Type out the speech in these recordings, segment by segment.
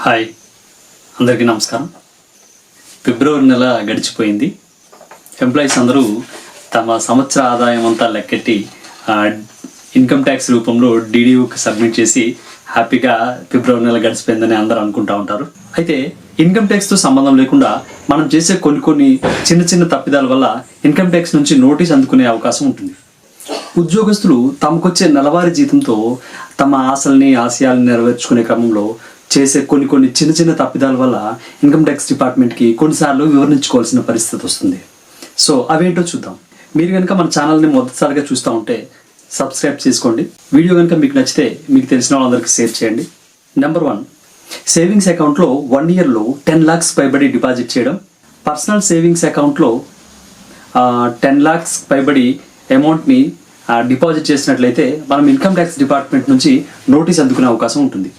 Hi. అందరికీ నమస్కారం. ఫిబ్రవరి నెల గడిచిపోయింది. ఎంప్లాయీస్ అందరూ తమ సంవత్సర ఆదాయం అంతా లెక్కెట్టి ఇన్కమ్ ట్యాక్స్ రూపంలో డీడీయూకి సబ్మిట్ చేసి హ్యాపీగా ఫిబ్రవరి నెల గడిచిపోయిందని అందరూ అనుకుంటా ఉంటారు. అయితే ఇన్కమ్ ట్యాక్స్తో సంబంధం లేకుండా మనం చేసే కొన్ని కొన్ని చిన్న చిన్న తప్పిదాల వల్ల ఇన్కమ్ ట్యాక్స్ నుంచి నోటీస్ అందుకునే అవకాశం ఉంటుంది. ఉద్యోగస్తులు తమకొచ్చే నెలవారీ జీతంతో తమ ఆశల్ని ఆశయాలను నెరవేర్చుకునే క్రమంలో చేసే కొన్ని కొన్ని చిన్న చిన్న తప్పిదాల వల్ల ఇన్కమ్ ట్యాక్స్ డిపార్ట్మెంట్కి కొన్నిసార్లు వివరించుకోవాల్సిన పరిస్థితి వస్తుంది. సో అవేంటో చూద్దాం. మీరు కనుక మన ఛానల్ని మొదటిసారిగా చూస్తూ ఉంటే సబ్స్క్రైబ్ చేసుకోండి. వీడియో కనుక మీకు నచ్చితే మీకు తెలిసిన వాళ్ళందరికీ షేర్ చేయండి. నెంబర్ వన్ సేవింగ్స్ అకౌంట్లో వన్ ఇయర్లో టెన్ లాక్స్ పైబడి డిపాజిట్ చేయడం. పర్సనల్ సేవింగ్స్ అకౌంట్లో టెన్ లాక్స్ పైబడి అమౌంట్ని డిపాజిట్ చేసినట్లయితే మనం ఇన్కమ్ ట్యాక్స్ డిపార్ట్మెంట్ నుంచి నోటీస్ అందుకునే అవకాశం ఉంటుంది.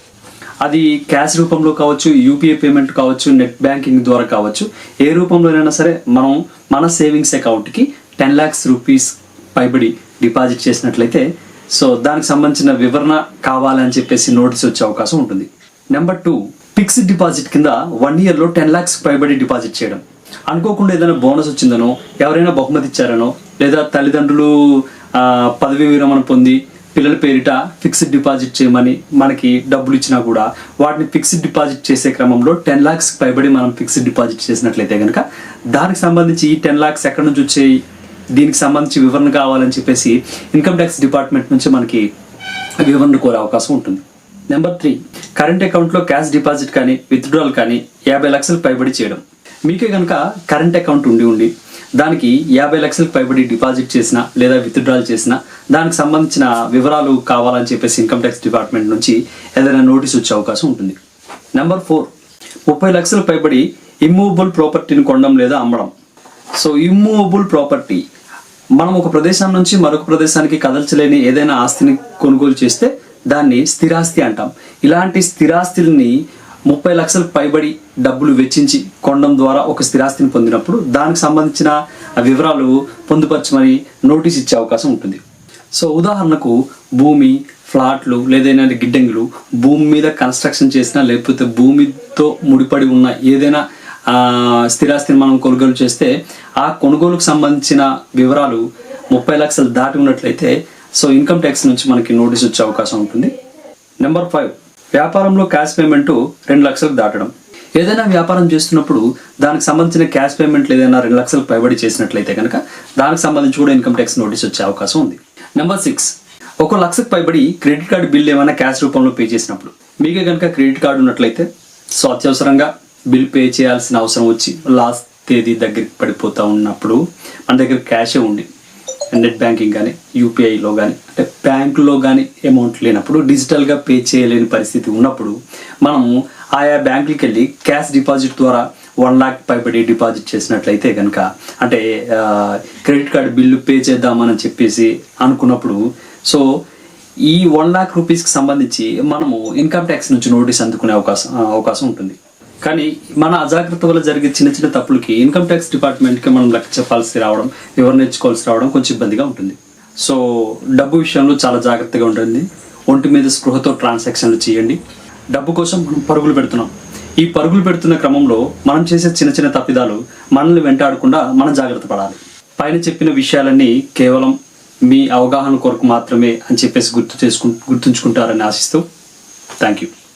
అది క్యాష్ రూపంలో కావచ్చు యూపీఐ పేమెంట్ కావచ్చు నెట్ బ్యాంకింగ్ ద్వారా కావచ్చు ఏ రూపంలోనైనా సరే మనం మన సేవింగ్స్ అకౌంట్కి టెన్ ల్యాక్స్ రూపీస్ పైబడి డిపాజిట్ చేసినట్లయితే సో దానికి సంబంధించిన వివరణ కావాలని చెప్పేసి నోటీస్ వచ్చే అవకాశం ఉంటుంది. నెంబర్ టూ ఫిక్స్డ్ డిపాజిట్ కింద వన్ ఇయర్లో టెన్ ల్యాక్స్ పైబడి డిపాజిట్ చేయడం. అనుకోకుండా ఏదైనా బోనస్ వచ్చిందనో ఎవరైనా బహుమతి ఇచ్చారనో లేదా తల్లిదండ్రులు పదవి విరమణ పొంది పిల్లల పేరిట ఫిక్స్డ్ డిపాజిట్ చేయమని మనకి డబ్బులు ఇచ్చినా కూడా వాటిని ఫిక్స్డ్ డిపాజిట్ చేసే క్రమంలో టెన్ లాక్స్ పైబడి మనం ఫిక్స్డ్ డిపాజిట్ చేసినట్లయితే కనుక దానికి సంబంధించి ఈ టెన్ లాక్స్ ఎక్కడి నుంచి వచ్చాయి? దీనికి సంబంధించి వివరణ కావాలని చెప్పేసి ఇన్కమ్ ట్యాక్స్ డిపార్ట్మెంట్ నుంచి మనకి వివరణ కోరే అవకాశం ఉంటుంది. నెంబర్ త్రీ కరెంట్ అకౌంట్లో క్యాష్ డిపాజిట్ కానీ విత్డ్రాల్ కానీ యాభై లక్షలు పైబడి చేయడం. మీకే కనుక కరెంట్ అకౌంట్ ఉండి ఉండి దానికి యాభై లక్షలకు పైబడి డిపాజిట్ చేసిన లేదా విత్డ్రాల్ చేసిన దానికి సంబంధించిన వివరాలు కావాలని చెప్పేసి ఇన్కమ్ ట్యాక్స్ డిపార్ట్మెంట్ నుంచి ఏదైనా నోటీస్ వచ్చే అవకాశం ఉంటుంది. నెంబర్ ఫోర్ ముప్పై లక్షలు పైబడి ఇమ్మూవబుల్ ప్రాపర్టీని కొనడం లేదా అమ్మడం. సో ఇమ్మూవబుల్ ప్రాపర్టీ మనం ఒక ప్రదేశం నుంచి మరొక ప్రదేశానికి కదల్చలేని ఏదైనా ఆస్తిని కొనుగోలు చేస్తే దాన్ని స్థిరాస్తి అంటాం. ఇలాంటి స్థిరాస్తుల్ని ముప్పై లక్షలు పైబడి డబ్బులు వెచ్చించి కొనడం ద్వారా ఒక స్థిరాస్తిని పొందినప్పుడు దానికి సంబంధించిన వివరాలు పొందుపరచమని నోటీస్ ఇచ్చే అవకాశం ఉంటుంది. సో ఉదాహరణకు భూమి ఫ్లాట్లు లేదైనా గిడ్డంగులు భూమి మీద కన్స్ట్రక్షన్ చేసినా లేకపోతే భూమితో ముడిపడి ఉన్న ఏదైనా స్థిరాస్తిని మనం కొనుగోలు చేస్తే ఆ కొనుగోలుకు సంబంధించిన వివరాలు ముప్పై లక్షలు దాటి ఉన్నట్లయితే సో ఇన్కమ్ ట్యాక్స్ నుంచి మనకి నోటీస్ వచ్చే అవకాశం ఉంటుంది. Number five. వ్యాపారంలో క్యాష్ పేమెంట్ రెండు లక్షలకు దాటడం. ఏదైనా వ్యాపారం చేస్తున్నప్పుడు దానికి సంబంధించిన క్యాష్ పేమెంట్లు ఏదైనా రెండు లక్షలకు పైబడి చేసినట్లయితే కనుక దానికి సంబంధించి కూడా ఇన్కమ్ ట్యాక్స్ నోటీస్ వచ్చే అవకాశం ఉంది. Number six. ఒక లక్షకు పైబడి క్రెడిట్ కార్డు బిల్ ఏమైనా క్యాష్ రూపంలో పే చేసినప్పుడు మీకే కనుక క్రెడిట్ కార్డు ఉన్నట్లయితే సో అత్యవసరంగా బిల్ పే చేయాల్సిన అవసరం వచ్చి లాస్ట్ తేదీ దగ్గరికి పడిపోతూ ఉన్నప్పుడు మన దగ్గర క్యాషే ఉండి నెట్ బ్యాంకింగ్ కానీ యూపీఐలో కానీ అంటే బ్యాంకులో కానీ అమౌంట్ లేనప్పుడు డిజిటల్గా పే చేయలేని పరిస్థితి ఉన్నప్పుడు మనము ఆయా బ్యాంకులకి వెళ్ళి క్యాష్ డిపాజిట్ ద్వారా వన్ లాక్ పైబడి డిపాజిట్ చేసినట్లయితే కనుక అంటే క్రెడిట్ కార్డు బిల్లు పే చేద్దామని చెప్పేసి అనుకున్నప్పుడు సో ఈ వన్ లాక్ రూపీస్కి సంబంధించి మనము ఇన్కమ్ ట్యాక్స్ నుంచి నోటీస్ అందుకునే అవకాశం అవకాశం ఉంటుంది. కానీ మన అజాగ్రత్త వల్ల జరిగే చిన్న చిన్న తప్పులకి ఇన్కమ్ ట్యాక్స్ డిపార్ట్మెంట్కి మనం లెక్క చెప్పాల్సి రావడం వివరణ నేర్చుకోవాల్సి రావడం కొంచెం ఇబ్బందిగా ఉంటుంది. సో డబ్బు విషయంలో చాలా జాగ్రత్తగా ఉంటుంది ఒంటి మీద స్పృహతో ట్రాన్సాక్షన్లు చేయండి. డబ్బు కోసం మనం పరుగులు పెడుతున్నాం. ఈ పరుగులు పెడుతున్న క్రమంలో మనం చేసే చిన్న చిన్న తప్పిదాలు మనల్ని వెంటాడకుండా మనం జాగ్రత్త పడాలి. పైన చెప్పిన విషయాలన్నీ కేవలం మీ అవగాహన కొరకు మాత్రమే అని చెప్పేసి గుర్తు చేసుకు గుర్తుంచుకుంటారని ఆశిస్తూ థ్యాంక్ యూ